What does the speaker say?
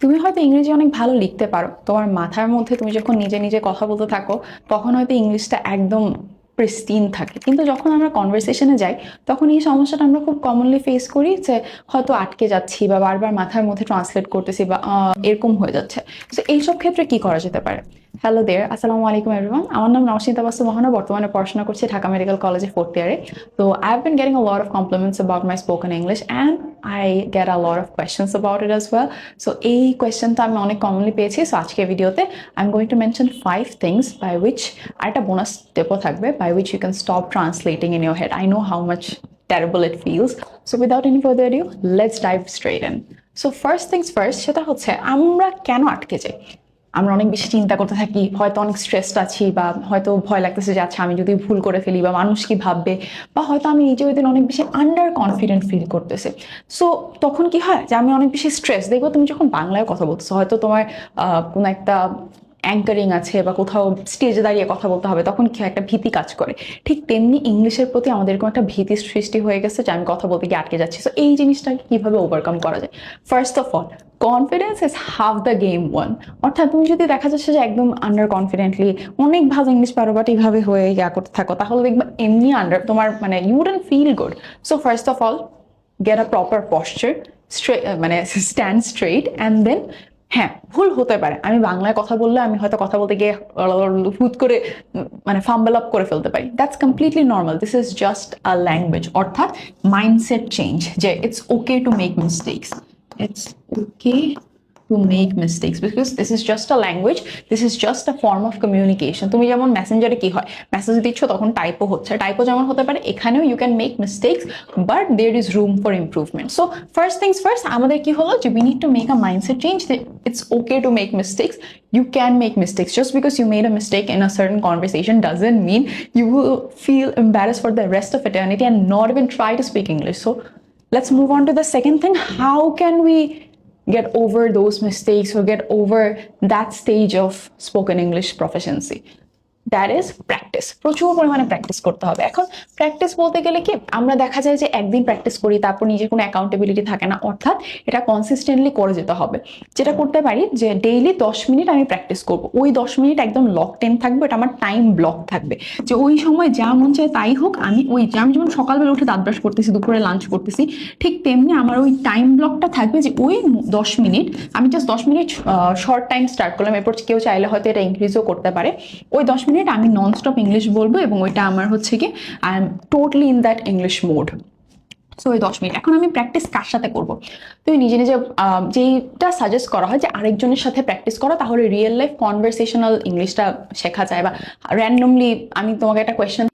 তুমি হয়তো ইংরেজি অনেক ভালো লিখতে পারো। তোমার মাথার মধ্যে তুমি যখন নিজে নিজে কথা বলতে থাকো, তখন হয়তো ইংলিশটা একদম প্রিস্টিন থাকে। কিন্তু যখন আমরা কনভারসেশনে যাই, তখন এই সমস্যাটা আমরা খুব কমনলি ফেস করি যে, হয়তো আটকে যাচ্ছি বা বারবার মাথার মধ্যে ট্রান্সলেট করতেছি বা এরকম হয়ে যাচ্ছে। তো এইসব ক্ষেত্রে কি করা যেতে পারে? হ্যালো দের আসসালামু আলাইকুম এভরিওয়ান আমার নাম নওশিতা বাসু মহানা, বর্তমানে পড়াশোনা করছি ঢাকা মেডিকেল কলেজে ফোর্থ ইয়ারে তো I have been getting a lot of compliments about my spoken English and I get a lot of questions about it as well so এই কোয়েশ্চেনটা আমি অনেক কমনলি পেয়েছি। সো আজকে ভিডিওতে I am going to mention five things by which আর একটা bonus স্টেপও থাকবে by which you can stop translating in your head I know how much terrible it feels. So without any further ado, let's dive straight in. So first things first, সেটা হচ্ছে আমরা কেন আটকে যাই? আমরা অনেক বেশি চিন্তা করতে থাকি হয়তো অনেক স্ট্রেসড আছি বা হয়তো ভয় লাগতেছে যে আচ্ছা আমি যদি ভুল করে ফেলি বা মানুষ কি ভাববে? বা হয়তো আমি নিজে ওই দিন অনেক বেশি আন্ডার কনফিডেন্ট ফিল করতেছে। সো তখন কি হয়? যে আমি অনেক বেশি স্ট্রেস দেখব তুমি যখন বাংলায় কথা বলতেছো হয়তো তোমার কোনো একটা অ্যাঙ্কারিং আছে বা কোথাও স্টেজে দাঁড়িয়ে কথা বলতে হবে, তখন কি একটা ভীতি কাজ করে। ঠিক তেমনি ইংলিশের প্রতি আমাদের কোনো একটা ভীতি সৃষ্টি হয়ে গেছে যে আমি কথা বলতে গিয়ে আটকে যাচ্ছি। সো এই জিনিসটাকে কীভাবে ওভারকাম করা যায়? First of all confidence is half the game won অর্থাৎ তুমি যদি দেখা যাচ্ছে যে একদম আন্ডার কনফিডেন্টলি অনেক ভালো ইংলিশ পারো বাট এইভাবে হয়ে ইয়া করতে থাকো, তাহলে দেখবে এমনি আন্ডার তোমার মানে you wouldn't feel good so first of all get a proper posture মানে স্ট্যান্ড স্ট্রেট অ্যান্ড দেন হ্যাঁ ভুল হতে পারে। আমি বাংলায় কথা বললে আমি হয়তো কথা বলতে গিয়ে হুট করে মানে ফাম্বল আপ করে ফেলতে পারি। That's completely normal this is just a language অর্থাৎ মাইন্ডসেট চেঞ্জ যে it's okay to make mistakes it's okay to make mistakes because this is just a language this is just a form of communication তুমি যেমন মেসেঞ্জারে কি হয় message দিচ্ছ তখন টাইপও হচ্ছে টাইপও যেমন হতে পারে এখানেও you can make mistakes but there is room for improvement so first things first আমাদের কি হলো যে we need to make a mindset change it's okay to make mistakes you can make mistakes just because you made a mistake in a certain conversation doesn't mean you will feel embarrassed for the rest of eternity and not even try to speak english so let's move on to the second thing how can we get over those mistakes or get over that stage of spoken English proficiency. That is practice. Practice প্রচুর পরিমাণে practice করতে হবে। এখন practice বলতে গেলে কি, আমরা দেখা যায় যে একদিন প্র্যাকটিস করি, তারপর নিজের কোনো অ্যাকাউন্টেবিলিটি থাকে না, অর্থাৎ এটা কনসিস্টেন্টলি করে যেতে হবে। যেটা করতে পারি যে ডেইলি দশ মিনিট আমি প্র্যাকটিস করব। ওই দশ মিনিট একদম লক টেন থাকবে এটা আমার টাইম ব্লক থাকবে। যে ওই সময় যা মন চায় তাই হোক, আমি ওই যে, আমি যেমন সকালবেলা উঠে দাঁত ব্রাশ করতেছি, দুপুরে লাঞ্চ করতেছি, ঠিক তেমনি আমার ওই টাইম ব্লকটা থাকবে যে ওই দশ মিনিট আমি জাস্ট দশ মিনিট শর্ট টাইম স্টার্ট করলাম। এরপর কেউ চাইলে হয়তো এটা ইনক্রিজও করতে পারে। ওই দশ মিনিট আমি নন স্টপ ইংলিশ বলব এবং ওইটা আমার হচ্ছে কি I am totally in that English mode so ওই দশ মিনিট। এখন আমি প্র্যাকটিস কার সাথে করব? তুমি নিজে নিজে যেইটা সাজেস্ট করা হয় যে আরেকজনের সাথে প্র্যাকটিস করো, তাহলে রিয়েল লাইফ কনভারসেশনাল ইংলিশটা শেখা যায় বা র্যান্ডমলি আমি তোমাকে একটা কোয়েশ্চেন